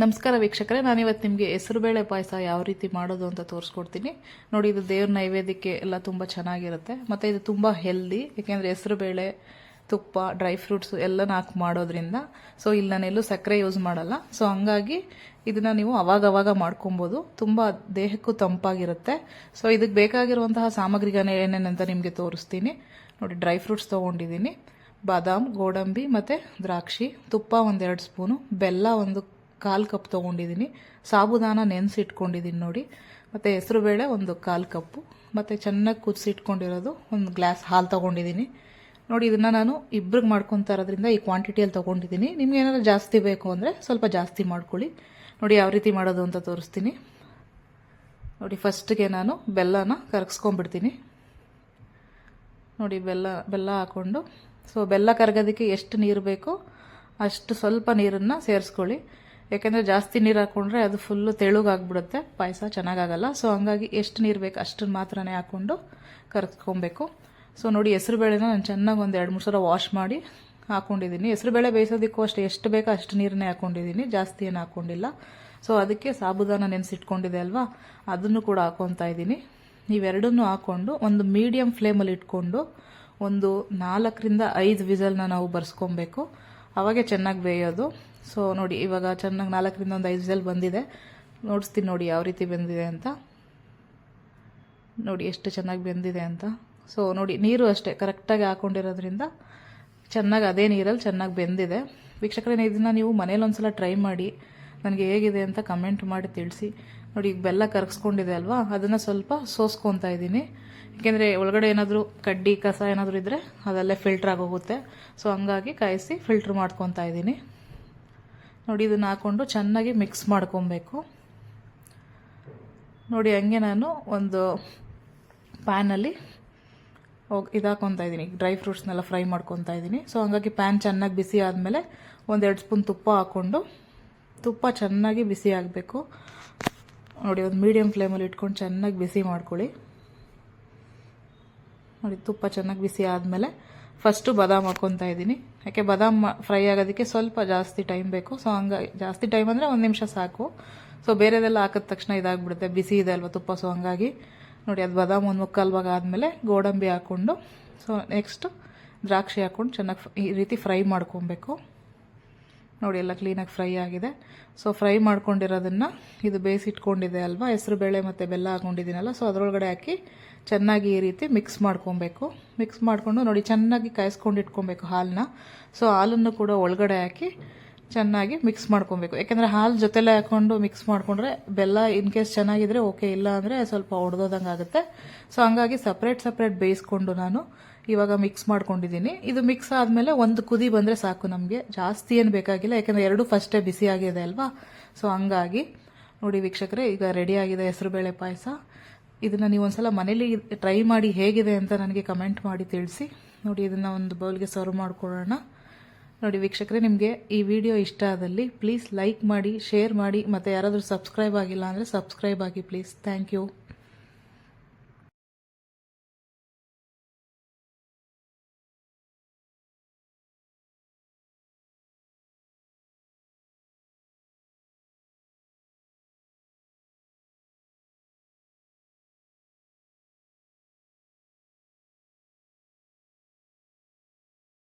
ನಮಸ್ಕಾರ ವೀಕ್ಷಕರೇ, ನಾನಿವತ್ತು ನಿಮಗೆ ಹೆಸರುಬೇಳೆ ಪಾಯಸ ಯಾವ ರೀತಿ ಮಾಡೋದು ಅಂತ ತೋರಿಸ್ಕೊಡ್ತೀನಿ. ನೋಡಿ, ಇದು ದೇವ್ರ ನೈವೇದ್ಯಕ್ಕೆ ಎಲ್ಲ ತುಂಬ ಚೆನ್ನಾಗಿರುತ್ತೆ. ಮತ್ತು ಇದು ತುಂಬ ಹೆಲ್ದಿ ಏಕೆಂದರೆ ಹೆಸರುಬೇಳೆ ತುಪ್ಪ ಡ್ರೈ ಫ್ರೂಟ್ಸು ಎಲ್ಲ ಹಾಕಿ ಮಾಡೋದ್ರಿಂದ. ಸೊ ಇಲ್ಲಿ ನಾನು ಎಲ್ಲೂ ಸಕ್ಕರೆ ಯೂಸ್ ಮಾಡಲ್ಲ. ಸೊ ಹಂಗಾಗಿ ಇದನ್ನು ನೀವು ಅವಾಗವಾಗ ಅವಾಗ ಮಾಡ್ಕೊಬೋದು. ತುಂಬ ದೇಹಕ್ಕೂ ತಂಪಾಗಿರುತ್ತೆ. ಸೊ ಇದಕ್ಕೆ ಬೇಕಾಗಿರುವಂತಹ ಸಾಮಗ್ರಿಗಳನ್ನ ಏನೇನಂತ ನಿಮಗೆ ತೋರಿಸ್ತೀನಿ. ನೋಡಿ ಡ್ರೈ ಫ್ರೂಟ್ಸ್ ತೊಗೊಂಡಿದ್ದೀನಿ. ಬಾದಾಮ್, ಗೋಡಂಬಿ ಮತ್ತು ದ್ರಾಕ್ಷಿ, ತುಪ್ಪ ಒಂದೆರಡು ಸ್ಪೂನು ಬೆಲ್ಲ ಒಂದು ಕಾಲು ಕಪ್ ತೊಗೊಂಡಿದ್ದೀನಿ. ಸಾಬುದಾನ ನೆನೆಸಿಟ್ಕೊಂಡಿದ್ದೀನಿ ನೋಡಿ. ಮತ್ತು ಹೆಸರುಬೇಳೆ ಒಂದು ಕಾಲು ಕಪ್ಪು. ಮತ್ತು ಚೆನ್ನಾಗಿ ಕುದಿಸಿಟ್ಕೊಂಡಿರೋದು ಒಂದು ಗ್ಲಾಸ್ ಹಾಲು ತೊಗೊಂಡಿದ್ದೀನಿ. ನೋಡಿ, ಇದನ್ನು ನಾನು ಇಬ್ರಿಗೆ ಮಾಡ್ಕೊತಾ ಇರೋದ್ರಿಂದ ಈ ಕ್ವಾಂಟಿಟಿಯಲ್ಲಿ ತೊಗೊಂಡಿದ್ದೀನಿ. ನಿಮ್ಗೆ ಏನಾದ್ರು ಜಾಸ್ತಿ ಬೇಕು ಅಂದರೆ ಸ್ವಲ್ಪ ಜಾಸ್ತಿ ಮಾಡ್ಕೊಳ್ಳಿ. ನೋಡಿ, ಯಾವ ರೀತಿ ಮಾಡೋದು ಅಂತ ತೋರಿಸ್ತೀನಿ. ನೋಡಿ, ಫಸ್ಟ್ಗೆ ನಾನು ಬೆಲ್ಲನ ಕರಗಿಸ್ಕೊಂಬಿಡ್ತೀನಿ ನೋಡಿ, ಬೆಲ್ಲ ಬೆಲ್ಲ ಹಾಕ್ಕೊಂಡು ಸೊ, ಬೆಲ್ಲ ಕರಗೋದಕ್ಕೆ ಎಷ್ಟು ನೀರು ಬೇಕೋ ಅಷ್ಟು ಸ್ವಲ್ಪ ನೀರನ್ನು ಸೇರಿಸ್ಕೊಳ್ಳಿ. ಯಾಕೆಂದರೆ ಜಾಸ್ತಿ ನೀರು ಹಾಕ್ಕೊಂಡ್ರೆ ಅದು ಫುಲ್ಲು ತೆಳುಗಾಗ್ಬಿಡುತ್ತೆ. ಪಾಯಸ ಚೆನ್ನಾಗಾಗಲ್ಲ. ಸೊ ಹಂಗಾಗಿ ಎಷ್ಟು ನೀರು ಬೇಕು ಅಷ್ಟನ್ನು ಮಾತ್ರನೇ ಹಾಕ್ಕೊಂಡು ಕರ್ಕೊಬೇಕು ಸೊ ನೋಡಿ ಹೆಸರುಬೇಳೆನ ನಾನು ಚೆನ್ನಾಗಿ ಒಂದು ಎರಡು ಮೂರು ಸಲ ವಾಶ್ ಮಾಡಿ ಹಾಕ್ಕೊಂಡಿದ್ದೀನಿ ಹೆಸರುಬೇಳೆ ಬೇಯಿಸೋದಕ್ಕೂ ಅಷ್ಟೇ ಎಷ್ಟು ಬೇಕೋ ಅಷ್ಟು ನೀರನ್ನೇ ಹಾಕೊಂಡಿದ್ದೀನಿ ಜಾಸ್ತಿ ಏನು ಹಾಕೊಂಡಿಲ್ಲ. ಸೊ ಅದಕ್ಕೆ ಸಾಬುದಾನ ನೆನೆಸಿಟ್ಕೊಂಡಿದೆ ಅಲ್ವಾ? ಅದನ್ನು ಕೂಡ ಹಾಕ್ಕೊತಾ ಇದ್ದೀನಿ ನೀವೆರಡನ್ನೂ ಹಾಕ್ಕೊಂಡು ಒಂದು ಮೀಡಿಯಮ್ ಫ್ಲೇಮಲ್ಲಿ ಇಟ್ಕೊಂಡು ಒಂದು ನಾಲ್ಕರಿಂದ ಐದು ವಿಸಲ್ನ ನಾವು ಬರ್ಸ್ಕೊಬೇಕು. ಅವಾಗೆ ಚೆನ್ನಾಗಿ ಬೇಯೋದು. ಸೊ ನೋಡಿ, ಇವಾಗ ಚೆನ್ನಾಗಿ ನಾಲ್ಕರಿಂದ ಒಂದು ಐದು ವಿಸಲ್ ಬಂದಿದೆ. ನೋಡಿಸ್ತೀನಿ ನೋಡಿ ಯಾವ ರೀತಿ ಬೆಂದಿದೆ ಅಂತ. ನೋಡಿ, ಎಷ್ಟು ಚೆನ್ನಾಗಿ ಬೆಂದಿದೆ ಅಂತ. ಸೊ ನೋಡಿ, ನೀರು ಅಷ್ಟೇ ಕರೆಕ್ಟಾಗಿ ಹಾಕ್ಕೊಂಡಿರೋದ್ರಿಂದ ಚೆನ್ನಾಗಿ ಅದೇ ನೀರಲ್ಲಿ ಚೆನ್ನಾಗಿ ಬೆಂದಿದೆ. ವೀಕ್ಷಕರೇ ಇದನ್ನು ನೀವು ಮನೇಲಿ ಒಂದು ಸಲ ಟ್ರೈ ಮಾಡಿ. ನನಗೆ ಹೇಗಿದೆ ಅಂತ ಕಮೆಂಟ್ ಮಾಡಿ ತಿಳಿಸಿ. ನೋಡಿ, ಈಗ ಬೆಲ್ಲ ಕರಗಿಸ್ಕೊಂಡಿದೆ ಅಲ್ವಾ? ಅದನ್ನು ಸ್ವಲ್ಪ ಸೋಸ್ಕೊತಾ ಇದ್ದೀನಿ. ಏಕೆಂದರೆ ಒಳಗಡೆ ಏನಾದರೂ ಕಡ್ಡಿ, ಕಸ ಏನಾದರೂ ಇದ್ದರೆ ಅದಲ್ಲೇ ಫಿಲ್ಟ್ರ್ ಆಗೋಗುತ್ತೆ. ಸೊ ಹಂಗಾಗಿ ಕಾಯಿಸಿ ಫಿಲ್ಟ್ರ್ ಮಾಡ್ಕೊತಾ ಇದ್ದೀನಿ. ನೋಡಿ, ಇದನ್ನು ಹಾಕ್ಕೊಂಡು ಚೆನ್ನಾಗಿ ಮಿಕ್ಸ್ ಮಾಡ್ಕೊಬೇಕು. ನೋಡಿ, ಹಂಗೆ ನಾನು ಒಂದು ಪ್ಯಾನಲ್ಲಿ ಹೋಗಿ ಇದಾಕೊತಾ ಇದ್ದೀನಿ. ಡ್ರೈ ಫ್ರೂಟ್ಸ್ನೆಲ್ಲ ಫ್ರೈ ಮಾಡ್ಕೊತಾ ಇದ್ದೀನಿ. ಸೊ ಹಂಗಾಗಿ ಪ್ಯಾನ್ ಚೆನ್ನಾಗಿ ಬಿಸಿ ಆದಮೇಲೆ ಒಂದೆರಡು ಸ್ಪೂನ್ ತುಪ್ಪ ಹಾಕ್ಕೊಂಡು ತುಪ್ಪ ಚೆನ್ನಾಗಿ ಬಿಸಿ ಆಗಬೇಕು. ನೋಡಿ, ಒಂದು ಮೀಡಿಯಮ್ ಫ್ಲೇಮಲ್ಲಿ ಇಟ್ಕೊಂಡು ಚೆನ್ನಾಗಿ ಬಿಸಿ ಮಾಡ್ಕೊಳ್ಳಿ. ನೋಡಿ, ತುಪ್ಪ ಚೆನ್ನಾಗಿ ಬಿಸಿ ಆದಮೇಲೆ ಫಸ್ಟು ಬಾದಾಮ್ ಹಾಕ್ಕೊತಾ ಇದ್ದೀನಿ. ಯಾಕೆ, ಬಾದಾಮ್ ಫ್ರೈ ಆಗೋದಕ್ಕೆ ಸ್ವಲ್ಪ ಜಾಸ್ತಿ ಟೈಮ್ ಬೇಕು. ಸೊ ಹಂಗಾಗಿ ಜಾಸ್ತಿ ಟೈಮ್ ಅಂದರೆ ಒಂದು ನಿಮಿಷ ಸಾಕು. ಸೊ ಬೇರೆದೆಲ್ಲ ಹಾಕಿದ ತಕ್ಷಣ ಇದಾಗ್ಬಿಡುತ್ತೆ. ಬಿಸಿ ಇದೆ ಅಲ್ವಾ ತುಪ್ಪ ಸೊ ಹಂಗಾಗಿ. ನೋಡಿ, ಅದು ಬಾದಾಮ್ ಒಂದು ಮುಕ್ಕಾಲು ಆದಮೇಲೆ ಗೋಡಂಬಿ ಹಾಕ್ಕೊಂಡು ಸೊ ನೆಕ್ಸ್ಟು ದ್ರಾಕ್ಷಿ ಹಾಕ್ಕೊಂಡು ಚೆನ್ನಾಗಿ ಈ ರೀತಿ ಫ್ರೈ ಮಾಡ್ಕೊಬೇಕು. ನೋಡಿ, ಎಲ್ಲ ಕ್ಲೀನಾಗಿ ಫ್ರೈ ಆಗಿದೆ. ಸೊ ಫ್ರೈ ಮಾಡ್ಕೊಂಡಿರೋದನ್ನು ಇದು ಬೇಯಿಸಿಟ್ಕೊಂಡಿದೆ ಅಲ್ವಾ? ಹೆಸರು ಬೇಳೆ ಮತ್ತು ಬೆಲ್ಲ ಹಾಕೊಂಡಿದ್ದೀನಲ್ಲ ಸೊ ಅದರೊಳಗಡೆ ಹಾಕಿ ಚೆನ್ನಾಗಿ ಈ ರೀತಿ ಮಿಕ್ಸ್ ಮಾಡ್ಕೊಬೇಕು. ಮಿಕ್ಸ್ ಮಾಡಿಕೊಂಡು ನೋಡಿ, ಚೆನ್ನಾಗಿ ಕಾಯಿಸ್ಕೊಂಡು ಇಟ್ಕೊಬೇಕು ಹಾಲನ್ನ ಸೊ ಹಾಲನ್ನು ಕೂಡ ಒಳಗಡೆ ಹಾಕಿ ಚೆನ್ನಾಗಿ ಮಿಕ್ಸ್ ಮಾಡ್ಕೊಬೇಕು. ಯಾಕಂದ್ರೆ ಹಾಲು ಜೊತೆಲೇ ಹಾಕೊಂಡು ಮಿಕ್ಸ್ ಮಾಡಿಕೊಂಡ್ರೆ ಬೆಲ್ಲ ಇನ್ ಕೇಸ್ ಚೆನ್ನಾಗಿದ್ರೆ ಓಕೆ ಇಲ್ಲ ಅಂದರೆ ಸ್ವಲ್ಪ ಒಡೆದೋದಂಗೆ ಆಗುತ್ತೆ. ಸೊ ಹಂಗಾಗಿ ಸಪ್ರೇಟ್ ಸಪ್ರೇಟ್ ಬೇಯಿಸ್ಕೊಂಡು ನಾನು ಇವಾಗ ಮಿಕ್ಸ್ ಮಾಡ್ಕೊಂಡಿದ್ದೀನಿ. ಇದು ಮಿಕ್ಸ್ ಆದಮೇಲೆ ಒಂದು ಕುದಿ ಬಂದರೆ ಸಾಕು ನಮಗೆ. ಜಾಸ್ತಿ ಏನು ಬೇಕಾಗಿಲ್ಲ, ಯಾಕಂದ್ರೆ ಎರಡು ಫಸ್ಟೇ ಬಿಸಿ ಆಗಿದೆ ಅಲ್ವಾ? ಸೊ ಹಂಗಾಗಿ ನೋಡಿ ವೀಕ್ಷಕರೇ, ಈಗ ರೆಡಿ ಆಗಿದೆ ಹೆಸರುಬೇಳೆ ಪಾಯಸ. ಇದನ್ನು ನೀವು ಒಂದ್ಸಲ ಮನೇಲಿ ಟ್ರೈ ಮಾಡಿ ಹೇಗಿದೆ ಅಂತ ನನಗೆ ಕಮೆಂಟ್ ಮಾಡಿ ತಿಳಿಸಿ. ನೋಡಿ, ಇದನ್ನು ಒಂದು ಬೌಲ್ಗೆ ಸರ್ವ್ ಮಾಡ್ಕೊಳ್ಳೋಣ. ನೋಡಿ ವೀಕ್ಷಕರೇ, ನಿಮಗೆ ಈ ವಿಡಿಯೋ ಇಷ್ಟ ಆದಲ್ಲಿ ಪ್ಲೀಸ್ ಲೈಕ್ ಮಾಡಿ ಶೇರ್ ಮಾಡಿ, ಮತ್ತು ಯಾರಾದರೂ ಸಬ್ಸ್ಕ್ರೈಬ್ ಆಗಿಲ್ಲ ಅಂದರೆ ಸಬ್ಸ್ಕ್ರೈಬ್ ಆಗಿ ಪ್ಲೀಸ್ ಥ್ಯಾಂಕ್ ಯು